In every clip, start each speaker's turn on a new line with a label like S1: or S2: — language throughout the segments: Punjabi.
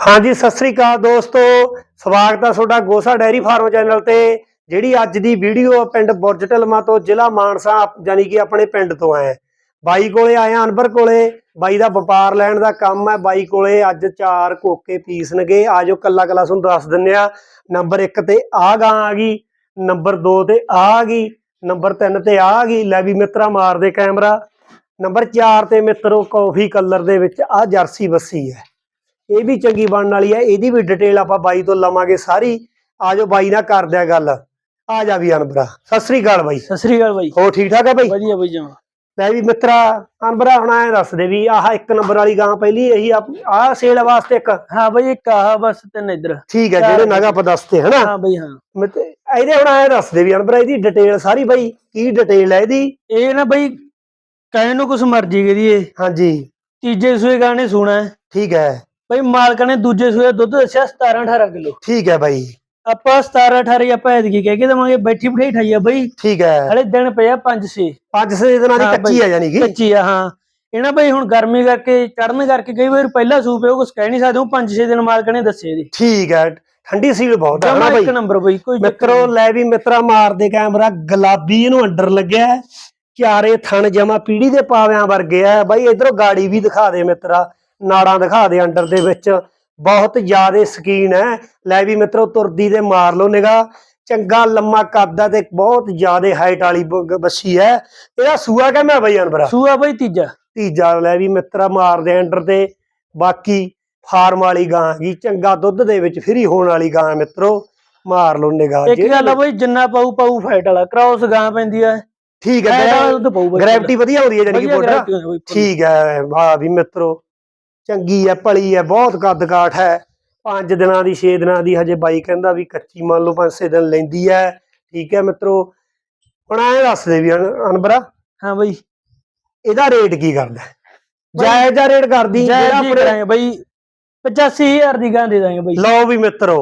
S1: ਹਾਂਜੀ, ਸਤਿ ਸ੍ਰੀ ਅਕਾਲ ਦੋਸਤੋ। ਸਵਾਗਤ ਆ ਤੁਹਾਡਾ ਗੋਸਾ ਡੈਰੀ ਫਾਰਮ ਚੈਨਲ ਤੇ, ਜਿਹੜੀ ਅੱਜ ਦੀ ਵੀਡੀਓ ਪਿੰਡ ਬੁਰਜ ਢਲਮਾ ਤੋਂ ਜ਼ਿਲ੍ਹਾ ਮਾਨਸਾ ਯਾਨੀ ਕਿ ਆਪਣੇ ਪਿੰਡ ਤੋਂ ਆਏ ਬਾਈ ਕੋਲੇ ਆਇਆ ਹਾਂ ਅਨਵਰ ਕੋਲੇ। ਬਾਈ ਦਾ ਵਪਾਰ ਲੈਣ ਦਾ ਕੰਮ ਹੈ। ਬਾਈ ਕੋਲੇ ਅੱਜ ਚਾਰ ਕੋਕੇ ਪੀਸਣਗੇ ਆਜੋ ਕੱਲਾ ਕੱਲਾ ਤੁਹਾਨੂੰ ਦੱਸ ਦਿੰਨੇ ਆ। ਨੰਬਰ 1 ਤੇ ਆ ਗਾਂ ਆ ਗਈ, ਨੰਬਰ 2 ਤੇ ਆ ਗਈ, ਨੰਬਰ 3 ਤੇ ਆ ਗਈ, ਲੈ ਵੀ ਮਿੱਤਰਾ ਮਾਰਦੇ ਕੈਮਰਾ। ਨੰਬਰ 4 ਤੇ ਮਿੱਤਰੋ, ਕਾਫੀ ਕਲਰ ਦੇ ਵਿੱਚ ਆ ਜਰਸੀ ਬੱਸੀ ਹੈ। ਇਹ ਵੀ ਚੰਗੀ ਬਣਨ ਵਾਲੀ ਹੈ ਇਹਦੀ ਵੀ ਡਿਟੇਲ ਆਪਾਂ ਬਾਈ ਤੋਂ ਲਵਾਂਗੇ ਸਾਰੀ। ਆਜੋ ਬਾਈ ਨਾਲ ਕਰਦੇ ਆ ਗੱਲ। ਆ ਜਾ ਵੀ ਅਨਬਰਾ ਸਤਿ ਸ੍ਰੀ ਅਕਾਲ ਬਾਈ।
S2: ਸਤਿ ਸ੍ਰੀ ਅਕਾਲ ਬਾਈ।
S1: ਹੋ ਠੀਕ ਠਾਕ ਹੈ ਬਾਈ?
S2: ਵਧੀਆ ਬਾਈ ਜਮਾ
S1: ਲੈ ਵੀ ਮਿੱਤਰਾ ਅਨਬਰਾ ਹੁਣ ਐ ਦੱਸ ਦੇ ਵੀ ਆਹ ਇੱਕ ਨੰਬਰ ਵਾਲੀ ਗਾਂ ਪਹਿਲੀ ਇਹੀ ਆਹ ਸੇਲ ਵਾਸਤੇ ਇੱਕ?
S2: ਹਾਂ ਬਾਈ ਇੱਕ ਆਹ ਬਸ ਤਿੰਨ ਇੱਧਰ।
S1: ਠੀਕ ਹੈ ਜਿਹੜੇ ਨਗਾ ਆਪਾਂ ਦੱਸਤੇ ਹਨਾ?
S2: ਹਾਂ ਬਾਈ ਹਾਂ।
S1: ਇਹਦੇ ਹੁਣ ਐ ਦੱਸ ਦੇ ਵੀ ਅਨਬਰਾ ਇਹਦੀ ਡਿਟੇਲ ਸਾਰੀ ਬਾਈ ਕੀ ਡਿਟੇਲ ਹੈ ਇਹਦੀ?
S2: ਇਹ ਨਾ ਬਾਈ ਕਹਿਣ ਨੂੰ ਕੁਛ ਮਰਜ਼ੀ ਕਰੀਏ।
S1: ਹਾਂਜੀ।
S2: ਤੀਜੇ ਸੂਏ ਗਾਣੇ ਸੁਣਾ
S1: ਠੀਕ ਹੈ।
S2: ਬਾਈ ਮਾਲਕਾਂ ਨੇ ਦੂਜੇ ਸੂਏ ਦੁੱਧ ਦੱਸਿਆ 17 18 ਕਿਲੋ।
S1: ਠੀਕ ਹੈ ਬਾਈ।
S2: ਆਪਾਂ 17 18 ਹੀ ਆਪਾਂ ਐਤਕੀ ਕਹਿ ਕੇ ਦਵਾਂਗੇ ਬੈਠੀ ਬਿਠਾਈ ਠਾਈ ਆ ਬਾਈ।
S1: ਠੀਕ ਹੈ।
S2: ਹਲੇ ਦਿਨ ਪਿਆ 5 6
S1: ਪੰਜ ਛੇ ਦਿਨਾਂ ਦੀ ਕੱਚੀ ਹੈ ਯਾਨੀ ਕਿ?
S2: ਕੱਚੀ ਆ ਹਾਂ। ਇਹ ਨਾ ਬਾਈ ਹੁਣ ਗਰਮੀ ਕਰਕੇ ਚੜਨ ਕਰਕੇ ਕਈ ਵਾਰ ਪਹਿਲਾ ਸੂਪ ਹੈ ਉਹ ਕਹਿ ਨਹੀਂ ਸਕਦੇ ਉਹ 5 6 ਦਿਨ ਮਾਲਕਾਂ ਨੇ ਦੱਸੇ ਇਹਦੀ।
S1: ਠੀਕ ਹੈ ਠੰਡੀ ਸੀਲ ਬਹੁਤ
S2: ਜਮਾ
S1: ਨਾ
S2: ਇੱਕ
S1: ਬਾਈ।
S2: ਨੰਬਰ ਬਾਈ ਕੋਈ
S1: ਮਿੱਤਰੋ। ਲੈ ਵੀ ਮਿੱਤਰਾ ਮਾਰਦੇ ਕੈਮਰਾ ਗੁਲਾਬੀ ਇਹਨੂੰ ਅੰਡਰ ਲੱਗਿਆ। ਚਾਰੇ ਥਣ ਜਮਾ ਪੀੜੀ ਦੇ ਪਾਵਿਆਂ ਵਰਗੇ ਆ। ਬਾਈ ਇਧਰੋਂ ਗਾੜੀ ਵੀ ਦਿਖਾ ਦੇ ਮਿੱਤਰਾ। ਨਾੜਾਂ ਦਿਖਾ ਦੇ ਅੰਡਰ ਦੇ ਵਿੱਚ। ਬਹੁਤ ਜ਼ਿਆਦੇ ਸਕੀਨ ਹੈ। ਲੈ ਵੀ ਮਿੱਤਰੋ ਤੁਰਦੀ ਦੇ ਮਾਰ ਲਓ ਨਿਗਾ ਚੰਗਾ ਲੰਮਾ ਕੱਦ ਤੇ ਬਹੁਤ ਜ਼ਿਆਦੇ ਹਾਈਟ ਵਾਲੀ ਬੱਸੀ ਹੈ। ਇਹਦਾ ਸੂਆ ਕਹਿੰਦਾ ਬਾਈ ਅਨਬਰਾ
S2: ਸੂਆ ਬਾਈ ਤੀਜਾ।
S1: ਤੀਜਾ ਲੈ ਵੀ ਮਿੱਤਰਾ ਮਾਰਦੇ ਅੰਡਰ ਤੇ। ਬਾਕੀ ਫਾਰਮ ਵਾਲੀ ਗਾਂ ਜੀ ਚੰਗਾ ਦੁੱਧ ਦੇ ਵਿੱਚ ਫਰੀ ਹੋਣ ਵਾਲੀ ਗਾਂ ਮਿੱਤਰੋ। ਮਾਰ ਲਓ ਨਿਗਾਹ
S2: ਇੱਕ ਗੱਲ ਆ ਬਾਈ ਜਿੰਨਾ ਪਾਊ ਪਾਊ ਫਾਈਟ ਵਾਲਾ। ਕ੍ਰਾਸ ਗਾਂ ਪੈਂਦੀ ਆ।
S1: ਠੀਕ ਹੈ ਗ੍ਰੈਵਿਟੀ ਵਧੀਆ ਆਉਂਦੀ ਹੈ ਜਾਨੀ ਕਿ
S2: ਬਾਈ।
S1: ਠੀਕ ਹੈ ਵਾਹ ਵੀ ਮਿੱਤਰੋ। ਚੰਗੀ ਹੈ ਭਲੀ ਹੈ ਬਹੁਤ ਕੱਦ ਕਾਠ ਹੈ ਪੰਜ ਦਿਨਾਂ ਦੀ 6 ਦਿਨਾਂ ਦੀ ਹਜੇ ਬਾਈ ਕਹਿੰਦਾ ਵੀ ਕੱਚੀ ਮੰਨ ਲਓ 5-6 ਦਿਨ ਲੈਂਦੀ ਹੈ ਠੀਕ ਹੈ ਮਿੱਤਰੋ ਹੁਣ ਐਂ ਦੱਸ ਦੇ ਵੀ ਅਨ- ਅਨਬਰਾ
S2: ਹਾਂ ਬਾਈ।
S1: ਇਹਦਾ ਰੇਟ ਕੀ ਕਰਦਾ? ਜਾਇਜ਼ ਦਾ ਰੇਟ ਕਰਦੀ ਜਿਹੜਾ
S2: ਜੀ
S1: ਆਪਣੇ-
S2: ਕਰਾਂਗੇ ਬਾਈ। 85000 ਦੀ ਗਾਂ ਦੇ ਦਾਂਗੇ ਬਾਈ।
S1: ਲਓ ਵੀ ਮਿੱਤਰੋ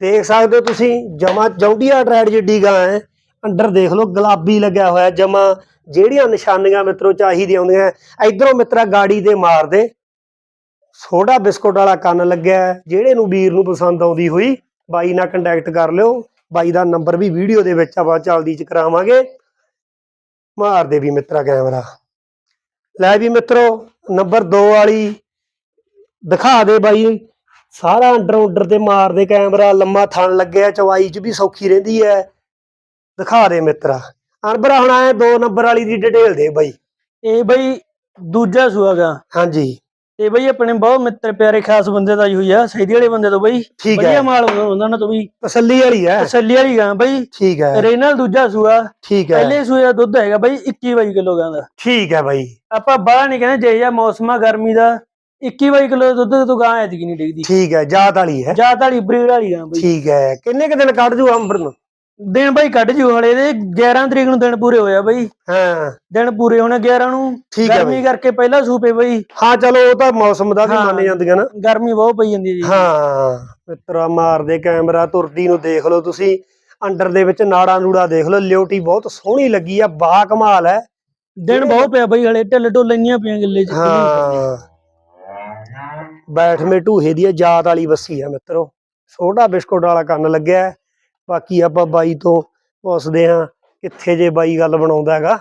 S1: ਦੇਖ ਸਕਦੇ ਹੋ ਤੁਸੀਂ ਜਮਾ ਜੌਂਡੀਆ ਟਰੈਡ ਜਿੱਡੀ ਗਾਂ ਹੈ ਅੰਡਰ ਦੇਖ ਲਓ ਗੁਲਾਬੀ ਲੱਗਿਆ ਹੋਇਆ ਜਮਾ। ਜਿਹੜੀਆਂ ਨਿਸ਼ਾਨੀਆਂ ਮਿੱਤਰੋ ਚਾਹੀਦੀਆਂ ਹੁੰਦੀਆਂ ਇਧਰੋਂ ਮਿੱਤਰਾ ਗਾੜੀ ਦੇ ਮਾਰ ਦੇ। ਸੋਡਾ ਬਿਸਕੁਟ ਵਾਲਾ ਕੰਨ ਲੱਗਿਆ। ਜਿਹੜੇ ਨੂੰ ਵੀਰ ਨੂੰ ਪਸੰਦ ਆਉਂਦੀ ਹੋਈ ਬਾਈ ਨਾਲ ਕੰਟੈਕਟ ਕਰ ਲਿਓ। ਬਾਈ ਦਾ ਨੰਬਰ ਵੀ ਵੀਡੀਓ ਦੇ ਵਿੱਚ ਆਪਾਂ ਚੱਲਦੀ ਚ ਕਰਾਵਾਂਗੇ। ਮਾਰ ਦੇ ਵੀ ਮਿੱਤਰਾ ਕੈਮਰਾ। ਲੈ ਵੀ ਮਿੱਤਰੋ ਨੰਬਰ 2 ਵਾਲੀ। ਦਿਖਾ ਦੇ ਬਾਈ। ਸਾਰਾ ਅੰਡਰ ਉੱਡਰ ਤੇ ਮਾਰਦੇ ਕੈਮਰਾ ਲੰਮਾ ਥਣ ਲੱਗਿਆ ਚਵਾਈ ਚ ਵੀ ਸੌਖੀ ਰਹਿੰਦੀ ਹੈ। ਦਿਖਾ ਦੇ ਮਿੱਤਰਾ। ਅਨਬਰਾ ਹੁਣ ਆਏ ਦੋ ਨੰਬਰ ਵਾਲੀ ਦੀ ਡਿਟੇਲ ਦੇ ਬਾਈ।
S2: ਇਹ ਬਾਈ ਦੂਜਾ ਸੂਆ ਗਾਂ।
S1: ਹਾਂਜੀ।
S2: ਇਹ ਬਾਈ ਆਪਣੇ ਬਹੁਤ ਮਿੱਤਰ ਪਿਆਰੇ ਖਾਸ ਬੰਦੇ ਦਾ ਹੀ ਹੋਈ ਆ ਸੈਦੀ ਵਾਲੇ ਬੰਦੇ ਤੋਂ ਬਾਈ।
S1: ਠੀਕ ਹੈ।
S2: ਵਧੀਆ ਮਾਲ ਉਹਨਾਂ ਤੋਂ ਵੀ।
S1: ਤਸੱਲੀ ਵਾਲੀ ਹੈ।
S2: ਤਸੱਲੀ ਵਾਲੀ ਗਾਂ ਬਾਈ।
S1: ਠੀਕ ਹੈ।
S2: ਰੇਨਲ ਦੂਜਾ ਸੂਆ।
S1: ਠੀਕ ਹੈ।
S2: ਪਹਿਲੇ ਸੂਏ ਦਾ ਦੁੱਧ ਹੈਗਾ ਬਾਈ 21 22 ਕਿਲੋ ਗਾਂ ਦਾ।
S1: ਠੀਕ ਹੈ ਬਾਈ।
S2: ਆਪਾਂ ਬਾਹਰ ਨਹੀਂ ਕਹਿੰਦੇ ਜੇ ਜਾਂ ਮੌਸਮ ਆ ਗਰਮੀ ਦਾ 21 22 ਕਿਲੋ ਦੁੱਧ ਤੋਂ ਗਾਂ ਐਤਕੀ ਨਹੀਂ ਡਿੱਗਦੀ।
S1: ਠੀਕ ਹੈ ਜਾਤ ਵਾਲੀ ਹੈ।
S2: ਜਾਤ ਵਾਲੀ ਬਰੀਡ ਵਾਲੀ ਗਾਂ ਬਾਈ।
S1: ਠੀਕ ਹੈ। ਕਿੰਨੇ ਕ ਦਿਨ ਕੱਢ ਜੂ ਅੰਬਰ ਨੂੰ?
S2: ਦਿਨ ਬਾਈ ਕੱਢ ਜੂ ਹਲੇ ਦੇ 11 ਤਰੀਕ ਨੂੰ ਦਿਨ ਪੂਰੇ ਹੋਇਆ ਬਾਈ।
S1: ਹਾਂ।
S2: ਦਿਨ ਪੂਰੇ ਹੋਣੇ 11 ਨੂੰ।
S1: ਠੀਕ ਹੈ
S2: ਗਰਮੀ ਕਰਕੇ ਪਹਿਲਾ ਸੂਪੇ ਬਈ।
S1: ਹਾਂ ਚਲੋ ਉਹ ਤਾਂ ਮੌਸਮ ਦਾ ਵੀ। ਮੰਨ ਜਾਂਦੀਆਂ ਨਾ।
S2: ਗਰਮੀ ਬਹੁਤ ਪਈ ਜਾਂਦੀ ਜੀ।
S1: ਹਾਂ ਮਿੱਤਰਾ ਮਾਰਦੇ ਕੈਮਰਾ ਤੁਰਦੀ ਨੂੰ ਦੇਖ ਲਓ ਤੁਸੀਂ। ਅੰਡਰ ਦੇ ਵਿੱਚ ਨਾੜਾ ਨੂੜਾ ਦੇਖ ਲਓ ਲਿਓਟੀ ਬਹੁਤ ਸੋਹਣੀ ਲੱਗੀ ਆ ਬਾ ਕਮਾਲ ਹੈ।
S2: ਦਿਨ ਬਹੁਤ ਪਿਆ ਬਈ ਹਲੇ ਢਿੱਲ ਢੁੱਲ ਇੰਨੀਆਂ ਪਈਆਂ ਗੱਲੇ ਚ।
S1: ਹਾਂ। ਬੈਠ ਮੇ ਢੂਹੇ ਦੀ ਜਾਤ ਵਾਲੀ ਬੱਸੀ ਆ ਮਿੱਤਰੋ। ਛੋਟਾ ਬਿਸਕੁਟ ਵਾਲਾ ਕੰਨ ਲੱਗਿਆ। ਬਾਕੀ ਆਪਾਂ ਬਾਈ ਤੋਂ ਪੁੱਛਦੇ ਹਾਂ ਕਿੱਥੇ ਜੇ ਬਾਈ ਗੱਲ ਬਣਾਉਂਦਾ ਹੈਗਾ।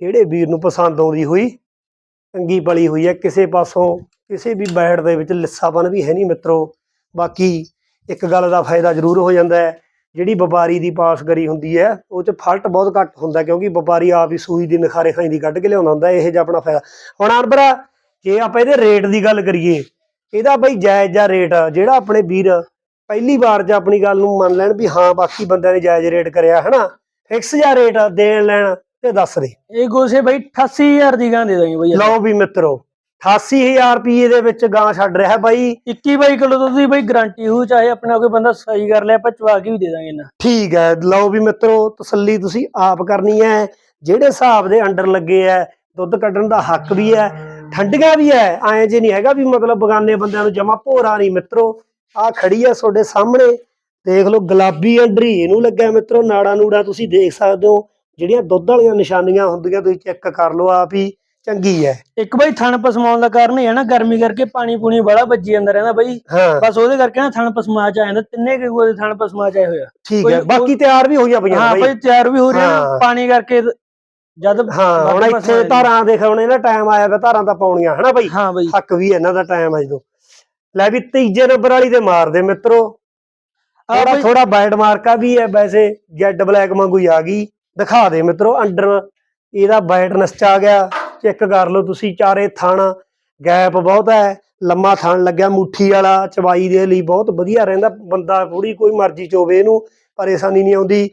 S1: ਜਿਹੜੇ ਵੀਰ ਨੂੰ ਪਸੰਦ ਆਉਂਦੀ ਹੋਈ, ਚੰਗੀ ਪਲੀ ਹੋਈ ਹੈ, ਕਿਸੇ ਪਾਸੋਂ ਕਿਸੇ ਵੀ ਬੈਠ ਦੇ ਵਿੱਚ ਲਿੱਸਾਪਨ ਵੀ ਹੈ ਨਹੀਂ ਮਿੱਤਰੋ। ਬਾਕੀ ਇੱਕ ਗੱਲ ਦਾ ਫਾਇਦਾ ਜ਼ਰੂਰ ਹੋ ਜਾਂਦਾ ਹੈ, ਜਿਹੜੀ ਵਪਾਰੀ ਦੀ ਪਾਸਗਰੀ ਹੁੰਦੀ ਹੈ, ਉਹ ਚ ਫਲਟ ਬਹੁਤ ਘੱਟ ਹੁੰਦਾ ਕਿਉਂਕਿ ਵਪਾਰੀ ਆਪ ਹੀ ਸੂਈ ਦੀ ਨਖਾਰੇ ਖਾਈ ਦੀ ਕੱਢ ਕੇ ਲਿਆਉਂਦਾ ਹੁੰਦਾ, ਇਹ ਜਿਹਾ ਆਪਣਾ ਫਾਇਦਾ। ਹੁਣ ਅਨਬਰਾ ਜੇ ਆਪਾਂ ਇਹਦੇ ਰੇਟ ਦੀ ਗੱਲ ਕਰੀਏ, ਇਹਦਾ ਬਈ ਜਾਇਜ਼ ਜਿਹਾ ਰੇਟ ਜਿਹੜਾ ਆਪਣੇ ਵੀਰ ਪਹਿਲੀ ਵਾਰ 'ਚ ਆਪਣੀ ਗੱਲ ਨੂੰ ਮੰਨ ਲੈਣ ਵੀ ਹਾਂ ਬਾਕੀ ਬੰਦਿਆਂ ਨੇ ਜਾਇਜ਼ ਰੇਟ ਕਰਿਆ ਹਨਾ? ਫਿਕਸ ਜਿਹਾ ਰੇਟ ਦੇਣ ਲੈਣ ਤੇ ਦੱਸ ਦੇ।
S2: ਇਹ ਗੋਸੇ ਬਈ 88000 ਦੀ ਗਾਂ ਦੇ ਦਾਂਗੇ ਬਈ।
S1: ਲਓ ਵੀ ਮਿੱਤਰੋ 88000 ਰੁਪਏ ਦੇ ਵਿੱਚ ਗਾਂ ਛੱਡ ਰਿਹਾ ਬਾਈ।
S2: 21 22 ਕਿਲੋ ਦੁੱਧ ਦੀ ਬਈ ਗਾਰੰਟੀ ਹੋ ਚਾਹੇ ਆਪਣਾ ਕੋਈ ਬੰਦਾ ਸਹੀ ਕਰ ਲਿਆ ਆਪਾਂ ਚਵਾ ਕੇ ਵੀ ਦੇ ਦਾਂਗੇ ਨਾ
S1: ਠੀਕ ਹੈ ਲਓ ਵੀ ਮਿੱਤਰੋ ਤਸੱਲੀ ਤੁਸੀਂ ਆਪ ਕਰਨੀ ਹੈ। ਜਿਹੜੇ ਹਿਸਾਬ ਦੇ ਅੰਡਰ ਲੱਗੇ ਐ ਦੁੱਧ ਕੱਢਣ ਦਾ ਹੱਕ ਵੀ ਹੈ ਠੰਡੀਆਂ ਵੀ ਹੈ। ਐਂ ਜੇ ਨਹੀਂ ਹੈਗਾ ਵੀ ਮਤਲਬ ਬਗਾਨੇ ਬੰਦਿਆਂ ਨੂੰ ਜਮਾ ਭੋਰਾ ਨਹੀਂ ਮਿੱਤਰੋ। ਆ ਖੜੀ ਆ ਤੁਹਾਡੇ ਸਾਹਮਣੇ। ਦੇਖ ਲਓ ਗੁਲਾਬੀ ਅੰਡਰੀ ਇਹਨੂੰ ਲੱਗਿਆ ਮਿੱਤਰੋ ਨਾੜਾ ਨੂੜਾ ਤੁਸੀਂ ਦੇਖ ਸਕਦੇ ਹੋ। ਜਿਹੜੀਆਂ ਦੁੱਧ ਵਾਲੀਆਂ ਨਿਸ਼ਾਨੀਆਂ ਹੁੰਦੀਆਂ ਤੁਸੀਂ ਚੈੱਕ ਕਰ ਲਓ ਆਪ ਹੀ ਚੰਗੀ ਹੈ।
S2: ਇੱਕ ਬਈ ਥਣ ਪਸਮਾਉਣ ਦਾ ਕਾਰਨ ਇਹ ਹੈ ਨਾ ਗਰਮੀ ਕਰਕੇ ਪਾਣੀ ਪੂਣੀ ਬੜਾ ਵੱਜੀ ਜਾਂਦਾ ਰਹਿੰਦਾ ਬਈ।
S1: ਹਾਂ।
S2: ਬਸ ਉਹਦੇ ਕਰਕੇ ਨਾ ਥਣ ਪਸਮਾ ਚ ਆ ਜਾਂਦਾ ਤਿੰਨੇ ਕਿ ਉਹਦੇ ਥਣ ਪਸਮਾ ਚ ਆਏ ਹੋਇਆ
S1: ਠੀਕ ਹੈ ਬਾਕੀ ਤਿਆਰ ਵੀ ਹੋਈਆਂ ਪਈਆਂ
S2: ਹਾਂ
S1: ਨੇ
S2: ਬਈ।
S1: ਬਾਈ
S2: ਤਿਆਰ ਵੀ ਹੋ ਰਿਹਾ
S1: ਹਾਂ।
S2: ਪਾਣੀ ਕਰਕੇ ਜਦ
S1: ਹਾਂ ਹੁਣ ਇੱਥੇ ਧਾਰਾਂ ਦੇਖ ਹੁਣ ਇਹਦਾ ਟਾਈਮ ਆਇਆ ਵਾ ਧਾਰਾਂ ਤਾਂ ਪਾਉਣੀਆਂ ਹਨਾ ਬਾਈ?
S2: ਹਾਂ ਬਈ।
S1: ਹੱਕ ਵੀ ਇਹਨਾਂ ਦਾ ਟਾਈਮ ਆ ਜਦੋਂ। ਲੈ ਵੀ ਤੀਜੇ ਨੰਬਰ ਵਾਲੀ ਤੇ ਮਾਰਦੇ ਮਿੱਤਰੋ। ਥੋੜਾ ਥੋੜਾ ਵਾਈਟ ਮਾਰਕਾ ਵੀ ਹੈ ਵੈਸੇ ਜੈਡ ਬਲੈਕ ਵਾਂਗੂ ਹੀ ਆ ਗਈ। ਦਿਖਾ ਦੇ ਮਿੱਤਰੋ ਅੰਡਰ ਇਹਦਾ ਵਾਈਟਨੈਸ ਚ ਆ ਗਿਆ। ਚੈੱਕ ਕਰ ਲਓ ਤੁਸੀਂ ਚਾਰੇ ਥਣ। ਗੈਪ ਬਹੁਤ ਹੈ ਲੰਮਾ ਥਣ ਲੱਗਿਆ ਮੁੱਠੀ ਵਾਲਾ ਚਵਾਈ ਦੇ ਲਈ ਬਹੁਤ ਵਧੀਆ ਰਹਿੰਦਾ। ਬੰਦਾ ਥੋੜੀ ਕੋਈ ਮਰਜ਼ੀ ਚੋਵੇ ਇਹਨੂੰ ਪਰੇਸ਼ਾਨੀ ਨਹੀਂ ਆਉਂਦੀ।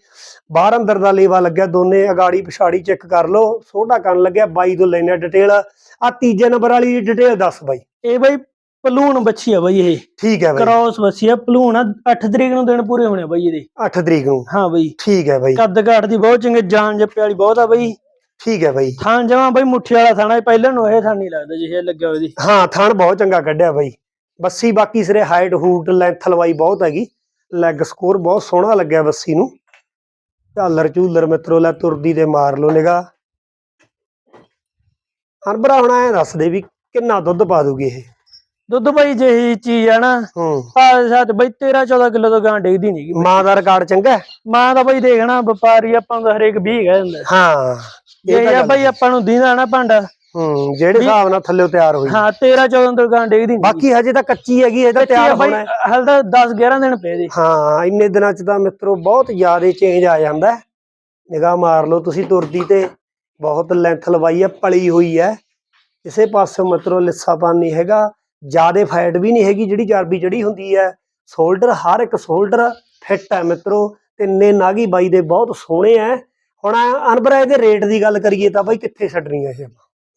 S1: ਬਾਹਰ ਅੰਦਰ ਦਾ ਲੇਵਾ ਲੱਗਿਆ ਦੋਨੇ ਅਗਾੜੀ ਪਿਛਾੜੀ ਚੈੱਕ ਕਰ ਲਓ। ਛੋਟਾ ਕੰਨ ਲੱਗਿਆ ਬਾਈ ਤੋਂ ਲੈਣਾ ਡਿਟੇਲ ਆ ਤੀਜੇ ਨੰਬਰ ਵਾਲੀ ਡਿਟੇਲ ਦੱਸ ਬਾਈ।
S2: ਇਹ ਬਈ ਪਲੂਣ ਬੱਚੀ ਆ ਬਈ ਇਹ।
S1: ਠੀਕ ਹੈ ਬਾਈ।
S2: ਕ੍ਰਾਸ ਬੱਚੀ ਆ ਪਲੂਣ ਆ 8 ਤਰੀਕ ਨੂੰ ਦਿਨ ਪੂਰੇ ਹੋਣੇ ਆ ਬਈ ਇਹਦੇ।
S1: 8 ਤਰੀਕ ਨੂੰ।
S2: ਹਾਂ ਬਈ।
S1: ਠੀਕ ਹੈ ਬਾਈ।
S2: ਕੱਦ ਕਾਠ ਦੀ ਬਹੁਤ ਚੰਗੇ ਜਾਨ ਜੱਪੇ ਵਾਲੀ ਬਹੁਤ ਆ ਬਈ।
S1: ਠੀਕ ਹੈ ਬਾਈ।
S2: ਥਾਂ ਜਮਾ ਬਈ ਮੁੱਠੀ ਵਾਲਾ ਥਾਣਾ ਪਹਿਲਾਂ ਨੂੰ ਇਹ ਥਾਂ ਨਹੀਂ ਲੱਗਦਾ ਜਿਹੇ ਲੱਗਿਆ ਇਹਦੀ।
S1: ਹਾਂ ਥਣ ਬਹੁਤ ਚੰਗਾ ਕੱਢਿਆ ਬਾਈ। ਬੱਸੀ ਬਾਕੀ ਸਿਰੇ ਹਾਈਟ ਹੂਟ ਲੈਂਥ ਲਵਾਈ ਬਹੁਤ ਹੈਗੀ। ਲੈਗ ਸਕੋਰ ਬਹੁਤ ਸੋਹਣਾ ਲੱਗਿਆ ਬੱਸੀ ਨੂੰ। ਝਾਲਰ ਝੂਲਰ ਮਿੱਤਰੋ ਲੈ ਤੁਰਦੀ ਤੇ ਮਾਰ ਲੋ ਨਿਗਾ ਹਰਬਰਾ ਹੁਣ ਐ ਦੱਸ ਦੇ ਵੀ ਕਿੰਨਾ ਦੁੱਧ ਪਾ ਦੂਗੀ ਇਹ?
S2: ਦੁੱਧ ਬਈ ਜਿਹੀ ਚੀਜ਼ ਆ ਨਾ
S1: ਹੂੰ।
S2: ਪਾਸ ਸਾਥ ਬਈ 13 14 ਕਿਲੋ ਤੋਂ ਗਾਂ ਡੇਗਦੀ ਨਹੀਂਗੀ
S1: ਮਾਂ ਦਾ ਰਿਕਾਰਡ ਚੰਗਾ ਹੈ?
S2: ਮਾਂ ਦਾ ਬਈ ਦੇਖਣਾ ਵਪਾਰੀ ਆਪਾਂ ਨੂੰ ਤਾਂ ਹਰੇਕ 20 ਕਹਿ ਦਿੰਦਾ।
S1: ਹਾਂ
S2: ਜੇ
S1: ਇਹ
S2: ਆ ਬਈ ਆਪਾਂ ਨੂੰ ਦੀਦਾ ਨਾ ਭਾਂਡਾ।
S1: ਹੂੰ ਜਿਹੜੇ ਹਿਸਾਬ ਨਾਲ ਥੱਲੇ ਤਿਆਰ ਹੋਈ।
S2: ਹਾਂ 13 14 ਤੋਂ ਗਾਂ ਡੇਗਦੀ ਨਹੀਂ
S1: ਬਾਕੀ ਹਜੇ ਤਾਂ ਕੱਚੀ ਹੈਗੀ ਇਹ ਤਾਂ ਤਿਆਰ
S2: ਬਈ
S1: ਹੋਣਾ ਹੈ।
S2: ਹਲ ਤਾਂ 10 11 ਦਿਨ ਪਏ ਦੇ
S1: ਹਾਂ ਇੰਨੇ ਦਿਨਾਂ ਚ ਤਾਂ ਮਿੱਤਰੋ ਬਹੁਤ ਜ਼ਿਆਦਾ ਚੇਂਜ ਆ ਜਾਂਦਾ ਨਿਗਾਹ ਮਾਰ ਲਓ ਤੁਸੀਂ ਤੁਰਦੀ ਤੇ ਬਹੁਤ ਲੈਂਥ ਲਵਾਈ ਹੈ ਪਲੀ ਹੋਈ ਹੈ। ਕਿਸੇ ਪਾਸੇ ਮਿੱਤਰੋ ਲਿੱਸਾਪਨ ਨਹੀਂ ਹੈਗਾ। ਜ਼ਿਆਦੇ ਫੈਟ ਵੀ ਨਹੀਂ ਹੈਗੀ ਜਿਹੜੀ ਚਰਬੀ ਚੜੀ ਹੁੰਦੀ ਹੈ। ਸ਼ੋਲਡਰ ਹਰ ਇੱਕ ਸ਼ੋਲਡਰ ਫਿੱਟ ਹੈ ਮਿੱਤਰੋ ਤਿੰਨੇ ਨਾਗੀ ਬਾਈ ਦੇ ਬਹੁਤ ਸੋਹਣੇ ਹੈ ਹੁਣ ਅਨਬਰਾ ਇਹਦੇ ਰੇਟ ਦੀ ਗੱਲ ਕਰੀਏ ਤਾਂ ਬਾਈ ਕਿੱਥੇ ਛੱਡਣੀ ਹੈ ਇਹ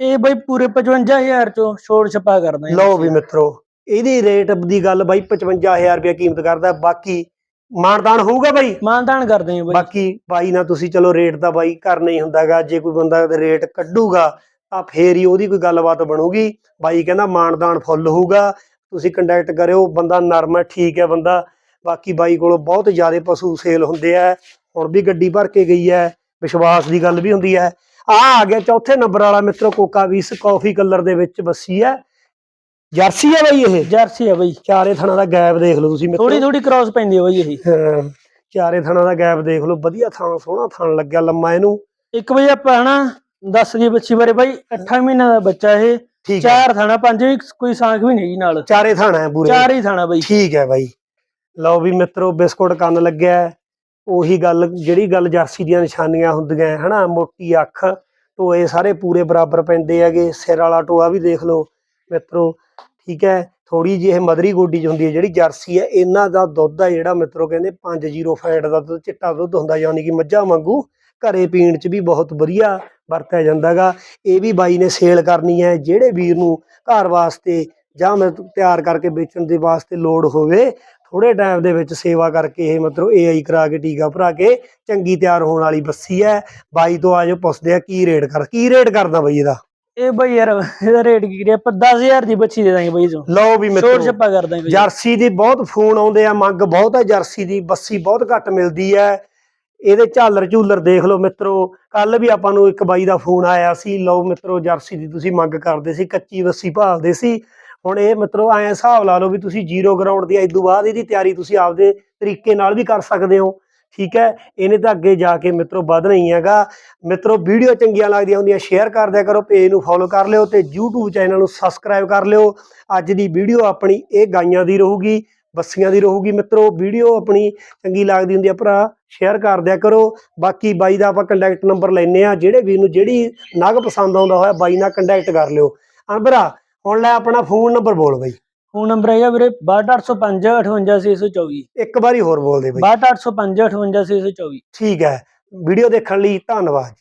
S2: ਇਹ ਬਈ ਪੂਰੇ 55000 ਚੋਂ ਛੋੜ ਛਪਾ ਕਰਦਾ
S1: ਲਓ ਵੀ ਮਿੱਤਰੋ ਇਹਦੀ ਰੇਟ ਦੀ ਗੱਲ ਬਾਈ 55000 ਰੁਪਏ ਕੀਮਤ ਕਰਦਾ। ਬਾਕੀ ਮਾਨਦਾਨ ਹੋਊਗਾ ਬਾਈ?
S2: ਮਾਨਦਾਨ ਕਰਦੇ ਆ ਬਈ।
S1: ਬਾਕੀ ਬਾਈ ਨਾਲ ਤੁਸੀਂ ਚਲੋ ਰੇਟ ਤਾਂ ਬਾਈ ਕਰਨਾ ਹੀ ਹੁੰਦਾਗਾ। ਜੇ ਕੋਈ ਬੰਦਾ ਰੇਟ ਕੱਢੂਗਾ ਤਾਂ ਫੇਰ ਹੀ ਉਹਦੀ ਕੋਈ ਗੱਲਬਾਤ ਬਣੂਗੀ। ਬਾਈ ਕਹਿੰਦਾ ਮਾਨਦਾਨ ਫੁੱਲ ਹੋਊਗਾ। ਤੁਸੀਂ ਕੰਟੈਕਟ ਕਰਿਓ ਬੰਦਾ ਨਰਮ ਹੈ ਠੀਕ ਹੈ ਬੰਦਾ। ਬਾਕੀ ਬਾਈ ਕੋਲੋਂ ਬਹੁਤ ਜ਼ਿਆਦਾ ਪਸ਼ੂ ਸੇਲ ਹੁੰਦੇ ਆ। ਹੁਣ ਵੀ ਗੱਡੀ ਭਰ ਕੇ ਗਈ ਹੈ ਵਿਸ਼ਵਾਸ ਦੀ ਗੱਲ ਵੀ ਹੁੰਦੀ ਹੈ। ਆ ਆ ਗਿਆ ਚੌਥੇ ਨੰਬਰ ਵਾਲਾ ਮਿੱਤਰੋ ਕੋਕਾ ਵੀਸ ਕਾਫੀ ਕਲਰ ਦੇ ਵਿੱਚ ਬੱਸੀ ਹੈ। ਜਰਸੀ ਹੈ ਬਾਈ ਇਹ?
S2: ਜਰਸੀ ਆ ਬਈ।
S1: ਚਾਰੇ ਥਣਾ ਦਾ ਗੈਪ ਦੇਖ ਲਓ ਤੁਸੀਂ ਮਿੱਤਰੋ।
S2: ਥੋੜੀ ਥੋੜੀ ਕ੍ਰਾਸ ਪੈਂਦੀ ਬਈ ਇਹ।
S1: ਹਾਂ, ਚਾਰੇ ਥਣਾ ਦਾ ਗੈਪ ਦੇਖ ਲਓ। ਵਧੀਆ ਥਾਂ ਸੋਹਣਾ ਥਾਂ ਲੱਗਿਆ ਲੰਮਾ ਇਹਨੂੰ।
S2: ਇੱਕ ਵਜੇ ਆਪਾਂ ਹਨਾ ਦੱਸ ਦੀ ਬੱਚੀ ਬਾਰੇ ਬਾਈ 8 ਮਹੀਨਿਆਂ ਦਾ ਬੱਚਾ ਇਹ।
S1: ਠੀਕ ਹੈ।
S2: ਚਾਰ ਥਾਣਾ ਪੰਜ ਵੀ ਕੋਈ ਸਾਂਖ ਵੀ ਨਹੀਂ ਜੀ ਨਾਲ।
S1: ਚਾਰੇ ਥਾਣਾ ਹੈ ਪੂਰੇ।
S2: ਚਾਰ ਹੀ ਥਾਣਾ ਬਾਈ।
S1: ਠੀਕ ਹੈ ਬਾਈ। ਲਓ ਵੀ ਮਿੱਤਰੋ ਬਿਸਕੁਟ ਕੰਨ ਲੱਗਿਆ ਹੈ। ਉਹੀ ਗੱਲ ਜਿਹੜੀ ਗੱਲ ਜਰਸੀ ਦੀਆਂ ਨਿਸ਼ਾਨੀਆਂ ਹੁੰਦੀਆਂ ਹੈ, ਹਨਾ? ਮੋਟੀ ਅੱਖ ਟੋਏ ਸਾਰੇ ਪੂਰੇ ਬਰਾਬਰ ਪੈਂਦੇ ਹੈਗੇ। ਸਿਰ ਵਾਲਾ ਟੋਆ ਵੀ ਦੇਖ ਲਓ ਮਿੱਤਰੋ। ਠੀਕ ਹੈ। ਥੋੜੀ ਜਿਹੀ ਇਹ ਮਦਰੀ ਗੋਡੀ ਚ ਹੁੰਦੀ ਹੈ ਜਿਹੜੀ ਜਰਸੀ ਹੈ ਇਹਨਾਂ ਦਾ ਦੁੱਧ ਹੈ ਜਿਹੜਾ ਮਿੱਤਰੋ ਕਹਿੰਦੇ 5-0 ਫੈਟ ਦਾ ਦੁੱਧ ਚਿੱਟਾ ਦੁੱਧ ਹੁੰਦਾ ਯਾਨੀ ਕਿ ਮੱਝਾਂ ਵਾਂਗੂ। ਘਰੇ ਪੀਣ ਚ ਵੀ ਬਹੁਤ ਵਧੀਆ ਵਰਤਿਆ ਜਾਂਦਾਗਾ। ਇਹ ਵੀ ਬਾਈ ਨੇ ਸੇਲ ਕਰਨੀ ਹੈ ਜਿਹੜੇ ਵੀਰ ਨੂੰ ਘਰ ਵਾਸਤੇ ਜਾਂ ਮੈਂ ਤਿਆਰ ਕਰਕੇ ਵੇਚਣ ਦੇ ਵਾਸਤੇ ਲੋੜ ਹੋਵੇ ਥੋੜੇ ਟਾਈਮ ਦੇ ਵਿੱਚ ਸੇਵਾ ਕਰਕੇ ਇਹ ਮਤਲਬ ਏਆਈ ਕਰਾ ਕੇ ਟੀਕਾ ਭਰਾ ਕੇ ਚੰਗੀ ਤਿਆਰ ਹੋਣ ਵਾਲੀ ਬੱਸੀ ਹੈ। ਬਾਈ ਤੋਂ ਆਜੋ ਪੁੱਛਦੇ ਆ ਕੀ ਰੇਟ ਕਰ ਕੀ ਰੇਟ ਕਰਦਾ ਬਾਈ ਇਹਦਾ?
S2: ਇਹ ਬਾਈ ਯਾਰ ਇਹਦਾ ਰੇਟ ਕੀ ਕਰਿਆ ਆਪਾਂ 10000 ਦੀ ਬੱਚੀ ਦੇ ਦਾਂਗੇ ਬਾਈ ਤੋਂ
S1: ਲਓ ਵੀ ਮਿੱਤਰੋ
S2: ਛਪਾ ਕਰ ਦਾਂਗੇ।
S1: ਜਰਸੀ ਦੀ ਬਹੁਤ ਫੋਨ ਆਉਂਦੇ ਆ ਮੰਗ ਬਹੁਤ ਹੈ ਜਰਸੀ ਦੀ ਬੱਸੀ ਬਹੁਤ ਘੱਟ ਮਿਲਦੀ ਹੈ। ਇਹਦੇ ਝਾਲਰ ਝੂਲਰ ਦੇਖ ਲਓ ਮਿੱਤਰੋ ਕੱਲ ਵੀ ਆਪਾਂ ਨੂੰ ਇੱਕ ਬਾਈ ਦਾ ਫੋਨ ਆਇਆ ਸੀ, ਲਓ ਮਿੱਤਰੋ ਜਰਸੀ ਦੀ ਤੁਸੀਂ ਮੰਗ ਕਰਦੇ ਸੀ, ਕੱਚੀ ਵੱਸੀ ਭਾਲਦੇ ਸੀ। ਹੁਣ ਇਹ ਮਿੱਤਰੋ ਐਂ ਹਿਸਾਬ ਲਾ ਲਓ ਵੀ ਤੁਸੀਂ ਜ਼ੀਰੋ ਗਰਾਊਂਡ ਦੀ ਇਸ ਤੋਂ ਬਾਅਦ ਇਹਦੀ ਤਿਆਰੀ ਤੁਸੀਂ ਆਪਦੇ ਤਰੀਕੇ ਨਾਲ ਵੀ ਕਰ ਸਕਦੇ ਹੋ। ਠੀਕ ਹੈ, ਇਹਨੇ ਤਾਂ ਅੱਗੇ ਜਾ ਕੇ ਮਿੱਤਰੋ ਵੱਧ ਨਹੀਂ ਹੈਗਾ। ਮਿੱਤਰੋ ਵੀਡੀਓ ਚੰਗੀਆਂ ਲੱਗਦੀਆਂ ਹੁੰਦੀਆਂ ਸ਼ੇਅਰ ਕਰ ਦਿਆ ਕਰੋ ਪੇਜ ਨੂੰ ਫੋਲੋ ਕਰ ਲਿਓ ਤੇ YouTube ਚੈਨਲ ਨੂੰ ਸਬਸਕ੍ਰਾਈਬ ਕਰ ਲਿਓ। ਅੱਜ ਦੀ ਵੀਡੀਓ ਆਪਣੀ ਇਹ ਗਾਈਆਂ ਦੀ ਰਹੂਗੀ। ਬੱਸੀਆਂ ਦੀ ਰਹੂਗੀ ਮਿੱਤਰੋ ਵੀਡੀਓ ਆਪਣੀ ਚੰਗੀ ਲੱਗਦੀ ਹੁੰਦੀ ਆ ਭਰਾ ਸ਼ੇਅਰ ਕਰ ਦਿਆ ਕਰੋ। ਬਾਕੀ ਬਾਈ ਦਾ ਆਪਾਂ ਕੰਟੈਕਟ ਨੰਬਰ ਲੈਨੇ ਆ ਜਿਹੜੇ ਵੀਰ ਨੂੰ ਜਿਹੜੀ ਨਗ ਪਸੰਦ ਆਉਂਦਾ ਹੋਇਆ ਬਾਈ ਨਾਲ ਕੰਟੈਕਟ ਕਰ ਲਿਓ। ਅਨਬਰਾ ਹੁਣ ਲੈ ਆਪਣਾ ਫੋਨ ਨੰਬਰ ਬੋਲ ਬਾਈ।
S2: ਫੋਨ ਨੰਬਰ ਹੈਗਾ ਵੀਰੇ 62805 58624
S1: ਇੱਕ ਵਾਰੀ ਹੋਰ ਬੋਲ ਦੇ ਬਾਈ।
S2: 62805 58624
S1: ਠੀਕ ਹੈ ਵੀਡੀਓ ਦੇਖਣ ਲਈ ਧੰਨਵਾਦ।